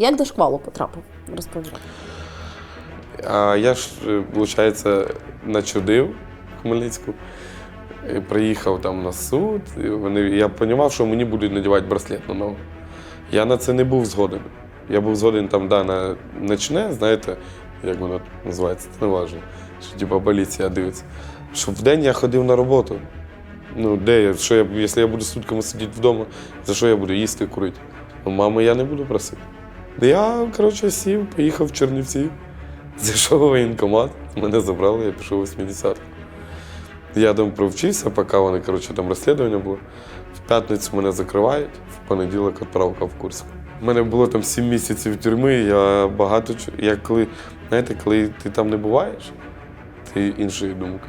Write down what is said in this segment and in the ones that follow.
Як до шквалу потрапив? Розповідай. А я ж, виходить, начудив в Хмельницьку. Приїхав там на суд. І вони, я розумів, що мені будуть надівати браслет на ногу. Я на це не був згоден. Я був згоден там, да, на ночне, знаєте, як воно називається, це не важливо. Що типа поліція дивиться. Щоб вдень я ходив на роботу. Ну, де я, що я, якщо я буду сутками сидіти вдома, за що я буду їсти курити? Ну, мами я не буду просити. Я, коротше, сів, поїхав в Чернівці. Зайшов у воєнкомат, мене забрали, я пішов у 80 Я там провчився, поки вони, коротше, там розслідування було. В п'ятницю мене закривають, в понеділок відправка в Курськ. У мене було там 7 місяців тюрми, я багато. Я коли, знаєте, коли ти там не буваєш, ти іншої думки.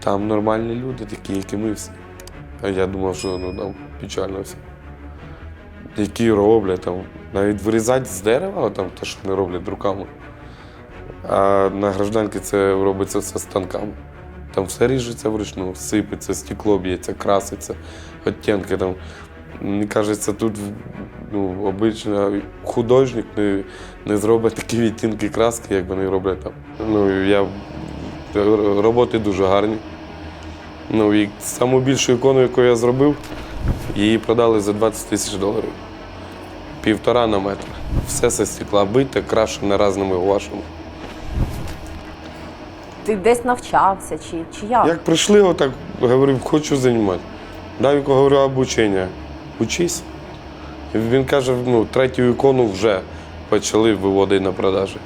Там нормальні люди, такі, як і ми всі. А я думав, що ну, там печально все. Які роблять там, навіть вирізати з дерева, там, те, що не роблять руками. А на гражданки це робиться все станками. Там все ріжеться вручну, сипеться, стекло б'ється, краситься, оттінки там. Мені кажеться, тут ну, обично художник не, не зробить такі відтінки краски, як вони роблять там. Ну, я, роботи дуже гарні. Ну, і саму більшу ікону, яку я зробив, її продали за 20 тисяч доларів. Півтора на метр. Все зі стекла бите, крашене разними гуашами. Ти десь навчався чи, чи як? Як прийшли, отак говорив, хочу займати. Дав йому говорю, обучення. Учись. І Він каже, ну, третю ікону вже почали виводити на продажі.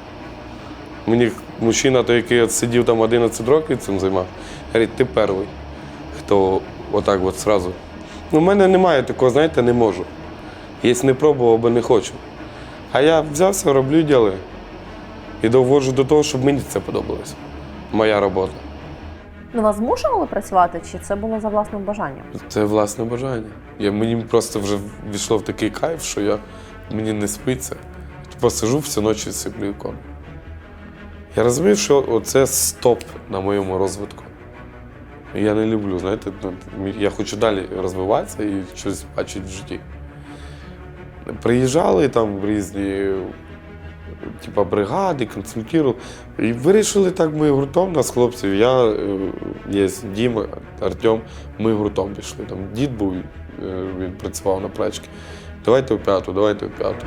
Мені мужчина, той, який от сидів там 11 років цим займав, говорить, ти перший, хто отак от сразу. Ну, в мене немає такого, знаєте, не можу. Якщо не пробував, бо не хочу. А я взявся, роблю діли. І доводжу до того, щоб мені це подобалось. Моя робота. Ну вас змушували працювати, чи це було за власним бажанням? Це власне бажання. Я, мені просто вже війшло в такий кайф, що я, мені не спиться. Посижу всю ночі сиплю ікону. Я розумію, що це стоп на моєму розвитку. Я не люблю, знаєте, ну, я хочу далі розвиватися і щось бачити в житті. Приїжджали там в різні типа, бригади, консультували. І вирішили так ми гуртом, нас хлопців. Я е, є Діма, Артем, ми гуртом пішли. Там дід був, е, він працював на плечки. Давайте в п'яту, давайте в п'яту.